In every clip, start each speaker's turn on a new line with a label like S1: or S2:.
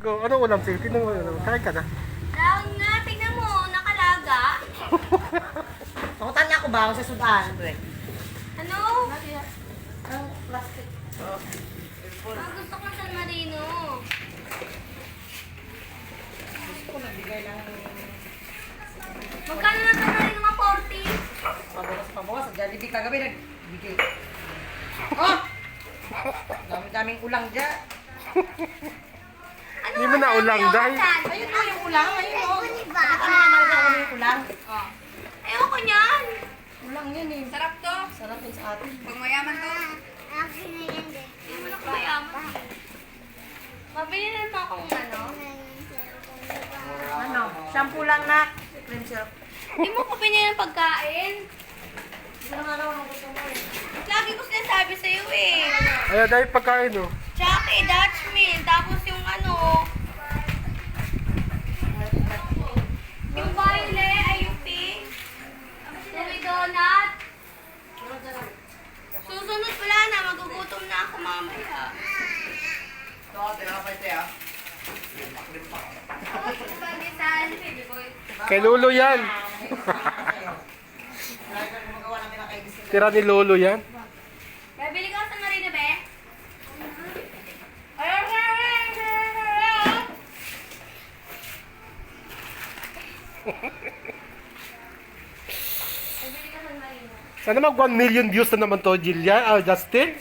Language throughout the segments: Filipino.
S1: ko. Ano ulam sa'yo? Tingnan mo. Ano, kain ka na.
S2: Daon nga, tingnan mo, nakalaga.
S3: Pakutan niya ako ba ako sa sudan?
S2: Ano?
S3: Ang plastic.
S2: Ah, gusto ko San Marino.
S3: Gusto ko nagbigay ng
S2: Magkano na San Marino mga 40?
S3: pabawas pabawas. Jollibee kagabi nagbigay. Oh! Dami-daming ulang dyan.
S2: Ano
S1: Hindi mo na ulang, Day.
S3: Ayun mo yung ulang. Ayun mo. Ano naman na yung ulang?
S2: Oh. Ayoko niyan.
S3: Ulang yan eh.
S2: Sarap to.
S3: Sarap yun sa atin.
S2: Pag mayaman to. Hindi mo na ako mayaman. Mabili na naman akong ano.
S3: Ano? Shampoo lang na. Cream syrup.
S2: Hindi mo ko pinili ng pagkain.
S3: Gusto nga raw ang gusto mo eh.
S2: Lagi ko sinasabi sa'yo eh.
S1: Ayan, dahil pagkain, oh.
S2: Chucky, Dutch meal. Tapos yung ano. Yung baile, ayupi. Louis Donut. Susunod pala na, magugutom na ako mamaya.
S1: Kay Lolo yan. Tira ni Lolo yan.
S2: Bibili ka sa Marina, be? Bibili ka sa Marina.
S1: Sana mag 1 million views na naman to, Jillian. Ah, Justin.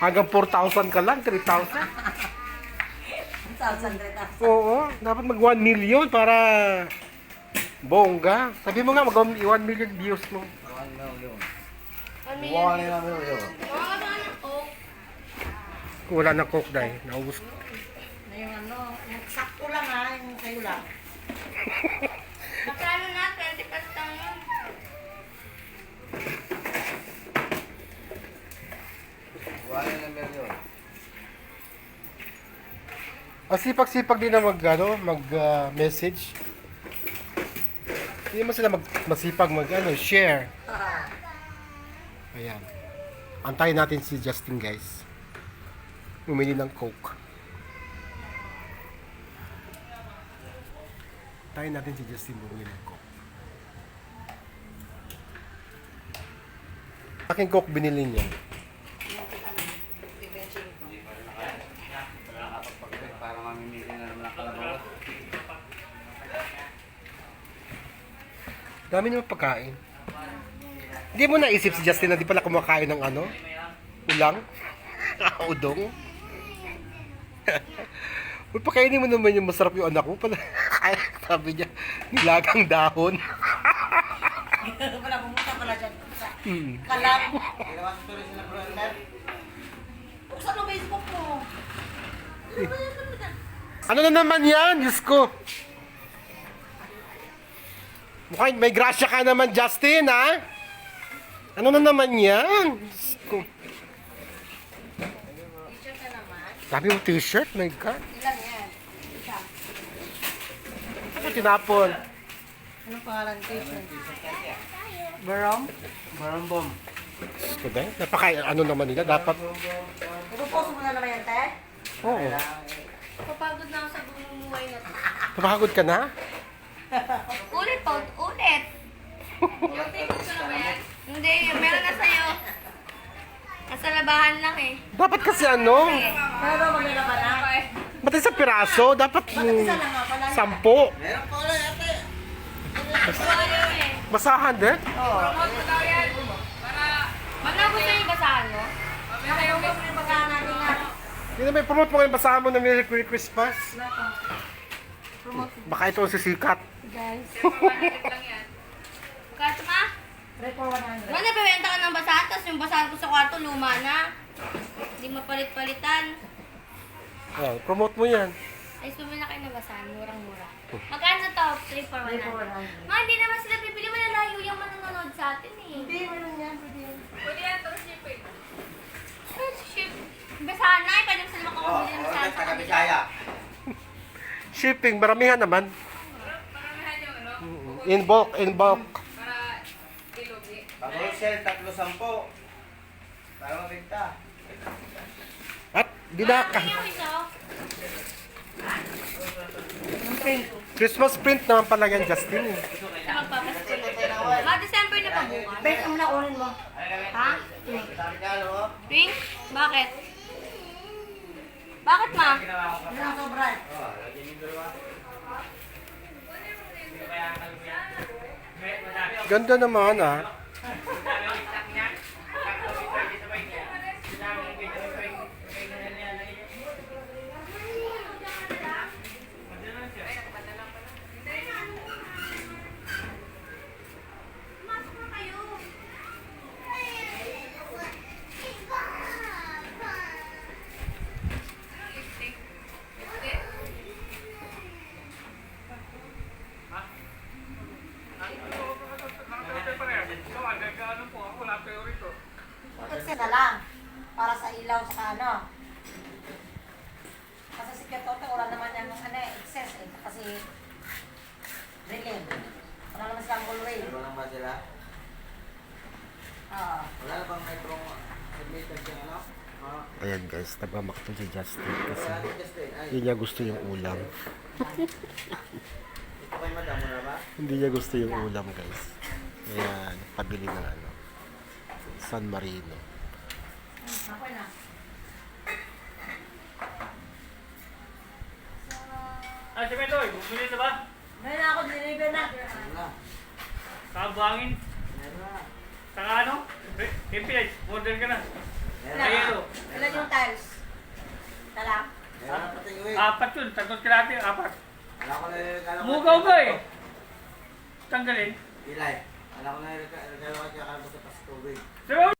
S1: Hanggang 4,000 ka lang, 3,000.
S3: Saan sandret ah.
S1: Oo, dapat mag 1 million para bongga. Sabi mo nga, mag 1 million views mo.
S2: One million. Mga kasama ng Coke.
S1: Kung wala na coke dahil, naubos ko.
S3: Na yung ano, yung sakto lang ha, yung kayo lang.
S1: Ang sipag-sipag din na mag, ano, mag ah, message. Hindi mo sila mag, masipag mag, ano, share. Ayan. Antayin natin si Justin, guys. Umili ng coke. Antayin natin si Justin bumili ng coke. Aking coke binili niya.
S4: Para mamimili na naman ang kalabaw.
S1: Dami niyo pagkain. Hindi mo naisip si Justin na di pala kumakain ng ano? Ulang? Udong? Uy, pakainin mo naman yung masarap yung anak mo. Pala, kaya sabi niya, nilagang dahon.
S3: Wala, pumunta pala dyan.
S1: Hmm.
S3: kalam.
S4: Sa tuloy sila brother.
S3: Buksan mo Facebook mo.
S1: Ano na naman yan? Diyos ko. Mukhang may grasya ka naman, Justin, ha? Ano na naman yan? Sabi mo t-shirt, my God.
S3: Ilan yan? Isa.
S1: Ano tinapon?
S3: Anong pangalan ng t-shirt? Barom?
S1: Ko, dahil. Napaka, ano naman nila, dapat,
S3: Ipopost mo na naman yan, te?
S1: oo.
S2: Kapagod na ako sa bumubuhay na to.
S1: Napakagod ka na?
S2: Ulit pa, ulit. Yung take ko na ba yan? Hindi, meron na sa'yo. Nasa labahan lang eh.
S1: Dapat kasi ano,
S3: Pero maganda ka na.
S1: ba't sa piraso? Dapat mm, sampo.
S4: Meron pa ulit ate.
S1: Basahan din?
S2: Promote ko daw yan. Para... Baka gusto yung basahan mo?
S3: Yung natin.
S1: Hindi na may promote mo ngayon basahan mo na Merry Christmas. Baka ito ang sisikat.
S2: Guys. Kaso ma?
S3: Try for 100.
S2: Diba nabibenta ka ng basahan, tapos yung basahan ko sa kwarto luma na. Hindi mapalit-palitan.
S1: Oh, promote mo yan.
S2: Ay, sumila kayo ng basahan, murang-mura. Magkano to? 3 for
S3: 3 for
S2: 100.
S3: 100.
S2: Ma, hindi naman sila bibili. Malalayo yung manonood sa atin eh.
S3: Hindi, meron yan. Pwede yan.
S2: Pwede yan, tapos shipping. Ship. Basahan na, eh. Pwede mo sila
S4: Oh,
S2: makakabili ng basahan
S4: order
S2: sa
S4: taga
S1: Shipping, maramihan naman. Mm, In bulk, in bulk.
S4: Pag wholesale, tatlo sampo. Para mabigta.
S1: At di na ka.
S2: Ano yung isa?
S3: print.
S1: Christmas print naman pala yan, Justin.
S2: Ma, December na pa bukas.
S3: Print mo na kunin mo.
S2: Ha?
S4: Ano?
S2: Pink? Bakit? Bakit, ma?
S3: Ano ang sobra?
S1: Ganda naman ah.
S3: Kasi na lang. Para sa ilaw sa ano. Kasi si Kyoto, wala naman yung ano eh, excess eh. Kasi drilling. Wala naman silang full
S4: Wala ba sila?
S3: Oo.
S4: Wala na bang metro submitted yung ano? Ah,
S1: Ayan guys, nagmamakto si Justin kasi hindi niya gusto yung ulam.
S4: ito kay madam mo na ba?
S1: Hindi niya gusto yung ulam guys. Ayan, pabili ng ano. San Marino.
S5: Ah, si Metoy, bumili na ba?
S3: Na ako, deliver na.
S5: Kabangin.
S4: Meron.
S5: Saka ano? Impilage, order ka na.
S4: Meron
S3: Ilan? yung tiles?
S4: Meron wig.
S5: Apat yun, tatlong kilate, apat. Mugaw ka eh. Tanggalin.
S4: Ilay. Wala ko na regalo kay Kakalo sa Pasko.
S5: Diba?